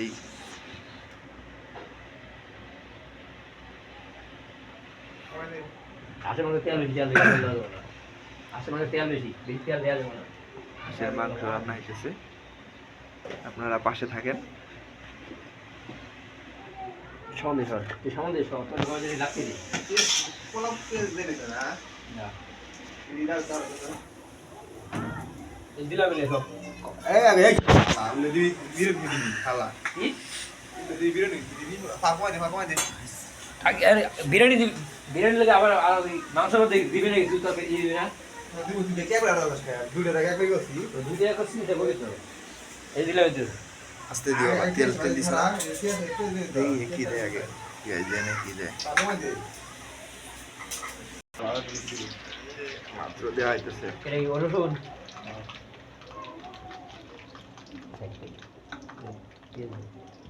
এই তেল বেশি তেল দেওয়া যাবে না। আশেপাশে তেল বেশি বেশি তেল দেওয়া যাবে না। হাঁসের মাংস রান্না হইতেছে। আপনারা পাশে থাকেন। সন্দেশ তুই সন্দেশ তোর ঘরে যদি লাগতে দিই না। দিলাম সব। বিরিয়ানি বিরিয়ানি লাগে আবার মাংস দিবি নাকি তুই তরকারি দিবি না? দিলাম আস্তে দিও তেল তেল দিস না। দেখি কি দেয় আগে? কি দেয় না কি দেয়? মাত্র দেওয়া হইতেছে এটা কি রসুন দে দে আর দে দেখ এই বেশি তেল গরম হয় নাই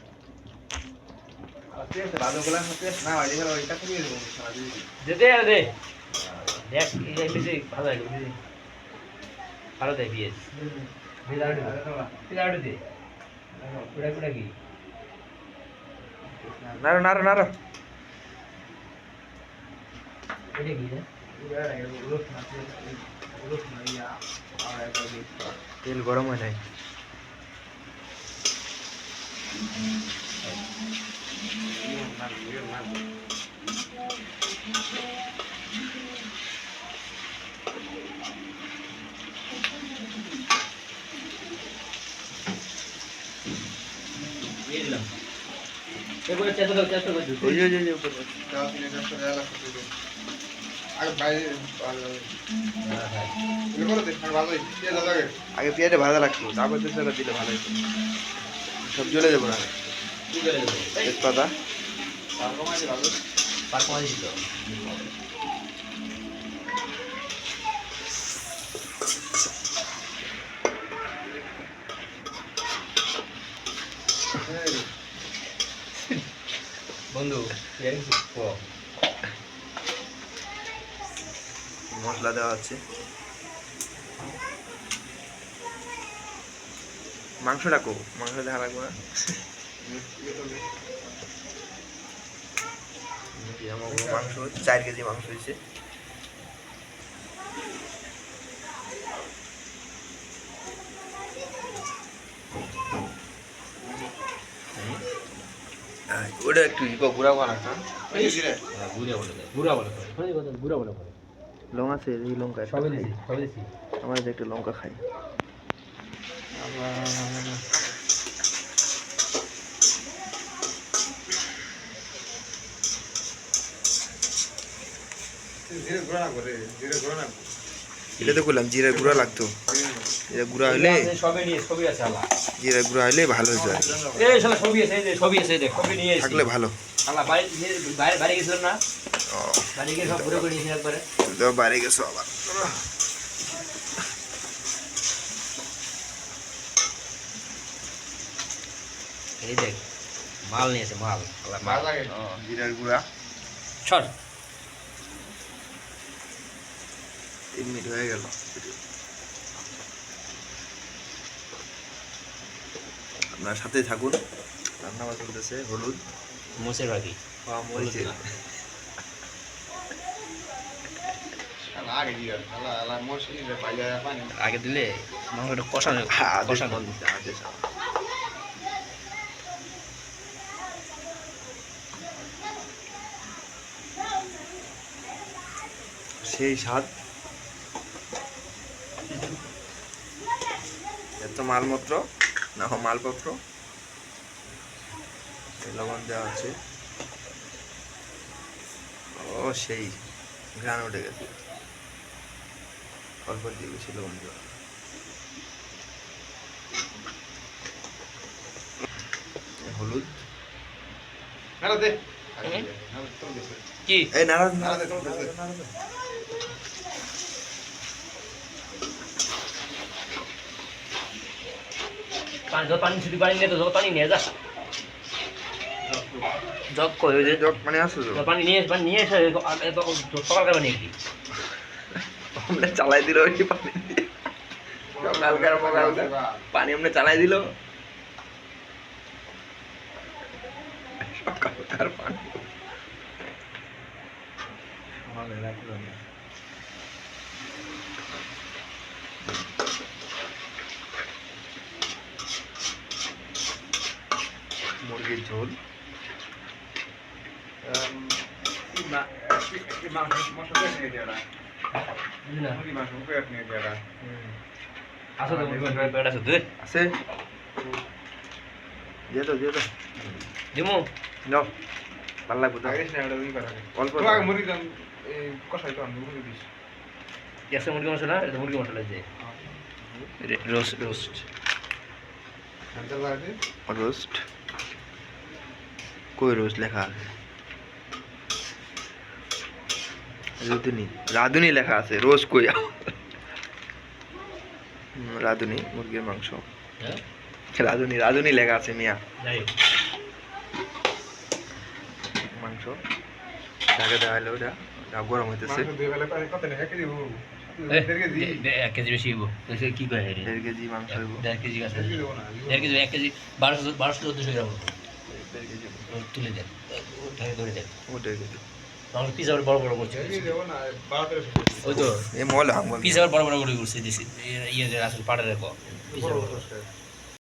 দিয়ে দিলাম এগুলো চেষ্টা করো চেষ্টা করো ওই যে ওই যে, ওই যে উপরে। আগে পেঁয়াজটা ভাজা লাগতো তারপর দিলে ভালো হতো। সব জ্বলে যাব না? দেবো তেজপাতা? বন্ধু মশলা দেওয়া আছে। মাংসটা কো মাংস দেখা লাগবে না। মাংস চার কেজি মাংস হয়েছে। ওটা একটু বানা গুড়া বলে গুড়া বলে করে শুনে কথা গুড়া বলে লঙ্কা আছে এই লঙ্কা আমার একটু লঙ্কা খাই। এটা তো করলাম জিরা গুঁড়া লাগতো। জিরা গুঁড়া হলে জিরা গুঁড়া হলে ভালো হতো আর কি। এই শালা ছবি আছে এই যে ছবি আছে এই দেখ ছবি নিয়ে এসেছি থাকলে ভালো আলা বাড়ি নিয়ে- বাইরে বাইরে গেছিলাম না ও বাড়ি গিয়ে সব ঘুরে করে নিয়েছি একবারে তুমি তো বাইরে গেছো আবার এই দেখ মাল নিয়েছে মাল মাল। জিরার গুঁড়া। ছড়। তিন মিনিট হয়ে গেল। আপনার সাথে থাকুন। রান্না চলতেছে হলুদ। মোষের বাকি আগে দিলে মাংসটা কষানো কষানো। সেই স্বাদ। এত মালপত্র না মালপত্র। লবণ দেওয়া আছে। ও সেই ঘ্রাণ উঠে গেছে। অল্প দিয়ে বেশি লবণ দেওয়া হলুদ। কি? এই পানি জল পানি শুধু পানি নিয়ে তো জল পানি নিয়ে যা। জগ কই ওই যে জগ মানে আসো তো। পানি নিয়ে পানি নিয়ে এসে সকালকার বানিয়ে দিই আমরা চালাই দিল ওই পানি। সকালকার সকালকার পানি আমরা চালাই দিল। কার পান। মুরগির ঝোল না। তো মুরগি আসো দে। আছে? দিয়ে দাও দিয়ে দাও। দিমু। নাও ভালো লাগবে তো। অল্প গ্যাসের মুরগি মশলা? এটা মুরগি মশলা যে। Roast roast. রোস্ট। কই রোস্ট লেখা আছে। রাধুনি রাধুনি লেখা আছে রোজ কই রাধুনি মুরগির মাংস। হ্যাঁ? রাধুনি রাধুনি লেখা আছে মিয়া। মাংস। ঢাকা দেওয়া হলো ওটা গরম হইতেছে। এক কেজি বেশি হইব। কি কয় রে? দেড় কেজি মাংস দেড় কেজি আছে দেড় কেজি এক কেজি বারোশো বারোশো চোদ্দশো গ্রাম তুলে দেন। ঢাকা করে দেন। ও দেড় কেজি তাহলে পিস আবার বড় বড় করছে। ওই তো। পিস আবার বড় বড় করে করছে দিছি ইয়ে যে আসলে পাড়ে রাখো পিস